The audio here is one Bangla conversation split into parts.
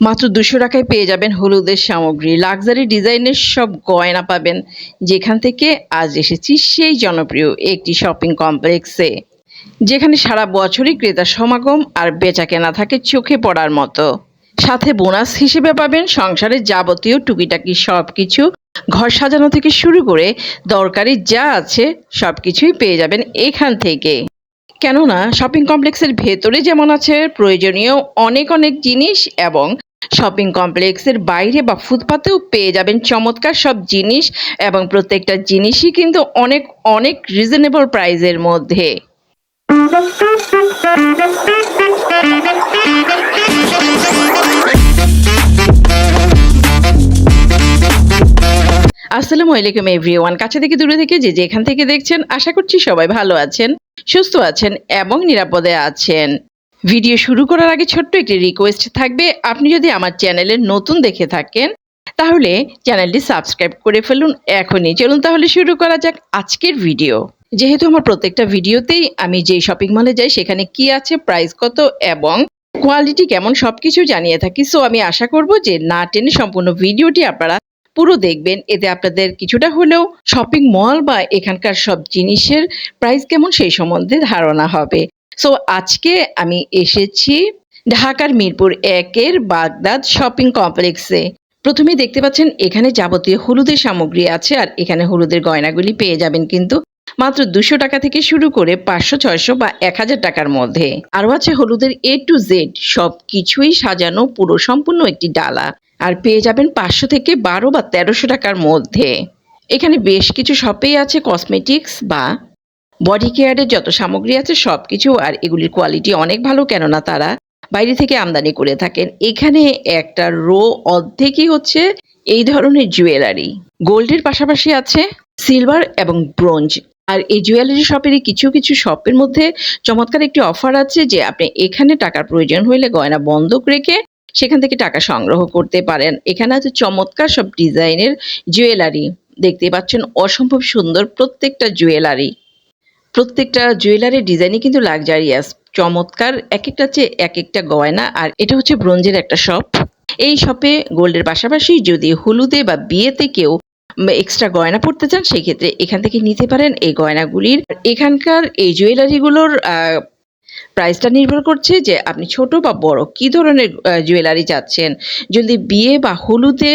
মাত্র দুশো টাকায় পেয়ে যাবেন হলুদের সামগ্রী। লাক্সারি ডিজাইনের সব গয়না পাবেন। যেখান থেকে আজ এসেছি সেই জনপ্রিয় একটি শপিং কমপ্লেক্সে যেখানে সারা বছরই ক্রেতা সমাগম আর বেচা কেনা থাকে চোখে পড়ার মতো। সাথে বোনাস হিসেবে পাবেন সংসারের যাবতীয় টুকিটাকি সব কিছু ঘর সাজানো থেকে শুরু করে দরকারি যা আছে সব কিছুই পেয়ে যাবেন এখান থেকে। কেননা শপিং কমপ্লেক্সের ভেতরে যেমন আছে, প্রয়োজনীয় অনেক অনেক জিনিস এবং শপিং কমপ্লেক্সের বাইরে বা ফুটপাতেও পেয়ে যাবেন চমৎকার সব জিনিস এবং প্রত্যেকটা জিনিসই কিন্তু অনেক অনেক রিজনেবল প্রাইসের মধ্যে। আসসালামু আলাইকুম এভরিওয়ান, কাছে থেকে দূরে থেকে যে যেখান থেকে দেখছেন, আশা করছি সবাই ভালো আছেন, সুস্থ আছেন এবং নিরাপদে আছেন। ভিডিও শুরু করার আগে ছোট্ট একটি রিকোয়েস্ট থাকবে। আপনি যদি আমার চ্যানেলে নতুন দেখে থাকেন, তাহলে চ্যানেলটি সাবস্ক্রাইব করে ফেলুন এখনই। চলুন তাহলে শুরু করা যাক আজকের ভিডিও যেহেতু আমার প্রত্যেকটা ভিডিওতেই আমি যেই শপিং মলে যাই, সেখানে কি আছে প্রাইস কত এবং কোয়ালিটি কেমন সব কিছু জানিয়ে থাকি। সো আমি আশা করব যে না টেনে সম্পূর্ণ ভিডিওটি আপনারা পুরো দেখবেন। এতে আপনাদের কিছুটা হলেও শপিং মল বা এখানকার সব জিনিসের প্রাইস কেমন সেই সম্বন্ধে ধারণা হবে। সো আজকে আমি এসেছি ঢাকার মিরপুর একের বাগদাদ শপিং কমপ্লেক্সে। প্রথমে দেখতে পাচ্ছেন, এখানে যাবতীয় হলুদের সামগ্রী আছে আর এখানে হলুদের গয়নাগুলি পেয়ে যাবেন কিন্তু মাত্র দুশো টাকা থেকে শুরু করে পাঁচশো, ছয়শো বা এক হাজার টাকার মধ্যে। আরও আছে হলুদের এ টু জেড সব কিছুই সাজানো পুরো সম্পূর্ণ একটি ডালা আর পেয়ে যাবেন পাঁচশো থেকে বারো বা তেরোশো টাকার মধ্যে। এখানে বেশ কিছু শপেই আছে কসমেটিক্স বা বডি কেয়ারের যত সামগ্রী আছে সব কিছু আর এগুলির কোয়ালিটি অনেক ভালো, কেননা তারা বাইরে থেকে আমদানি করে থাকেন। এখানে একটা রো অর্ধেকই হচ্ছে এই ধরনের জুয়েলারি গোল্ডের পাশাপাশি আছে সিলভার এবং ব্রোঞ্জ আর এই জুয়েলারি শপের কিছু কিছু শপের মধ্যে চমৎকার একটি অফার আছে যে আপনি এখানে টাকার প্রয়োজন হইলে গয়না বন্ধক রেখে সেখান থেকে টাকা সংগ্রহ করতে পারেন। এখানে আছে চমৎকার সব ডিজাইনের জুয়েলারি দেখতে পাচ্ছেন, অসম্ভব সুন্দর প্রত্যেকটা জুয়েলারি প্রত্যেকটা জুয়েলারির ডিজাইনই কিন্তু লাক্সারিয়াস চমৎকার এক একটা চেয়ে এক একটা গয়না, আর এটা হচ্ছে ব্রোঞ্জের একটা শপ এই শপে গোল্ডের পাশাপাশি যদি হলুদে বা বিয়েতে কেউ এক্সট্রা গয়না পড়তে চান, সেক্ষেত্রে এখান থেকে নিতে পারেন এই গয়নাগুলির। এখানকার এই জুয়েলারিগুলোর প্রাইসটা নির্ভর করছে যে আপনি ছোট বা বড় কি ধরনের জুয়েলারি চাচ্ছেন। যদি বিয়ে বা হলুদে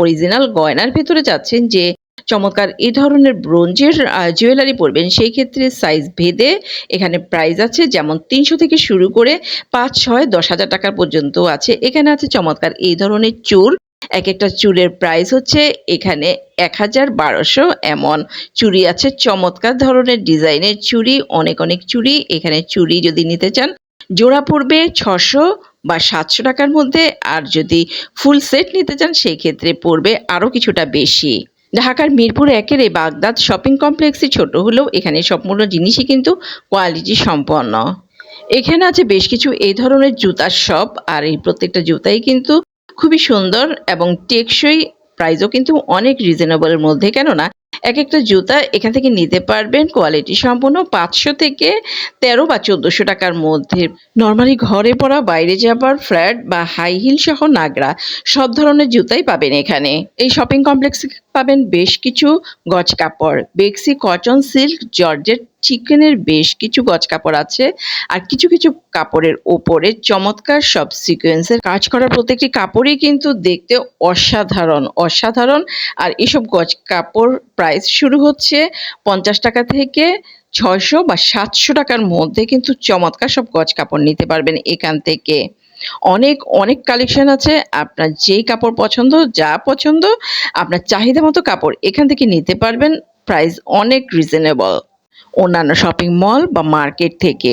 অরিজিনাল গয়নার ভেতরে চাচ্ছেন যে চমৎকার। এই ধরনের ব্রোঞ্জের জুয়েলারি পরবেন, সেই ক্ষেত্রে সাইজ ভেদে এখানে প্রাইস আছে, যেমন তিনশো থেকে শুরু করে পাঁচ, ছয়, দশ হাজার টাকা পর্যন্ত আছে। এখানে আছে চমৎকার এই ধরনের চুর এক একটা চুরের প্রাইস হচ্ছে এখানে এক হাজার বারোশো এমন। চুড়ি আছে চমৎকার ধরনের ডিজাইনের চুড়ি, অনেক অনেক চুড়ি। এখানে চুড়ি যদি নিতে চান, জোড়া পড়বে ছশো বা সাতশো টাকার মধ্যে। আর যদি ফুল সেট নিতে চান, সেই ক্ষেত্রে পড়বে আরও কিছুটা বেশি। ঢাকার মিরপুর একের এই বাগদাদ শপিং কমপ্লেক্সই ছোট হলেও এখানে সম্পূর্ণ জিনিসই কিন্তু কোয়ালিটি সম্পন্ন। এখানে আছে বেশ কিছু এই ধরনের জুতার শপ আর এই প্রত্যেকটা জুতাই কিন্তু খুবই সুন্দর এবং টেকসই প্রাইসও কিন্তু অনেক রিজনেবলের মধ্যে। কেননা এক একটা জুতা এখান থেকে নিতে পারবেন কোয়ালিটি সম্পূর্ণ পাঁচশো থেকে তেরো বা চোদ্দোশো টাকার মধ্যে। নর্মালি ঘরে পরা, বাইরে যাবার ফ্ল্যাট বা হাই হিল সহ নাগরা সব ধরনের জুতাই পাবেন এখানে। এই শপিং কমপ্লেক্সে পাবেন বেশ কিছু গজ কাপড়। বেক্সি কটন সিল্ক জর্জেট চিকেনের বেশ কিছু গজ কাপড় আছে আর কিছু কিছু কাপড়ের ওপরে চমৎকার সব সিকোয়েন্সের কাজ করা প্রত্যেকটি কাপড়ই কিন্তু দেখতে অসাধারণ অসাধারণ। আর এসব গজ কাপড় প্রাইস শুরু হচ্ছে পঞ্চাশ টাকা থেকে ছয়শো বা সাতশো টাকার মধ্যে কিন্তু চমৎকার সব গজ কাপড় নিতে পারবেন এখান থেকে। অনেক অনেক কালেকশন আছে। আপনার যেই কাপড় পছন্দ, যা পছন্দ, আপনার চাহিদা মতো কাপড় এখান থেকে নিতে পারবেন। প্রাইস অনেক রিজনেবল অন্যান্য শপিং মল বা মার্কেট থেকে।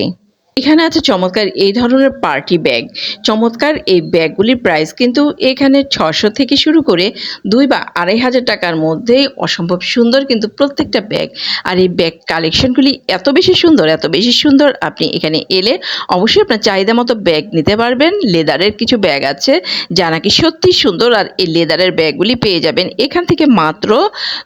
এখানে আছে চমৎকার এই ধরনের পার্টি ব্যাগ। চমৎকার এই ব্যাগগুলির প্রাইস কিন্তু এখানে ছশো থেকে শুরু করে দুই বা আড়াই হাজার টাকার মধ্যেই অসম্ভব সুন্দর কিন্তু প্রত্যেকটা ব্যাগ। আর এই ব্যাগ কালেকশনগুলি এত বেশি সুন্দর, এত বেশি সুন্দর আপনি এখানে এলে অবশ্যই আপনার চাহিদা মতো ব্যাগ নিতে পারবেন। লেদারের কিছু ব্যাগ আছে যা নাকি সত্যি সুন্দর আর এই লেদারের ব্যাগগুলি পেয়ে যাবেন এখান থেকে মাত্র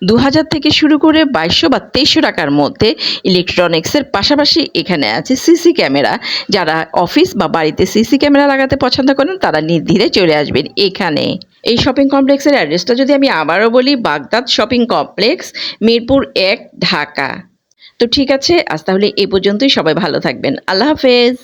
দু হাজার থেকে শুরু করে বাইশশো বা তেইশশো টাকার মধ্যে। ইলেকট্রনিক্সের পাশাপাশি এখানে আছে সিসি ক্যামেরা ক্যামেরা যারা অফিস বা বাড়িতে সিসি ক্যামেরা লাগাতে পছন্দ করেন, তারা নির্ধিরে চলে আসবেন এখানে। এই শপিং কমপ্লেক্সের অ্যাড্রেসটা যদি আমি আবারও বলি, বাগদাদ শপিং কমপ্লেক্স মিরপুর এক, ঢাকা। তো ঠিক আছে, আজ তাহলে এ পর্যন্তই। সবাই ভালো থাকবেন। আল্লাহ হাফেজ।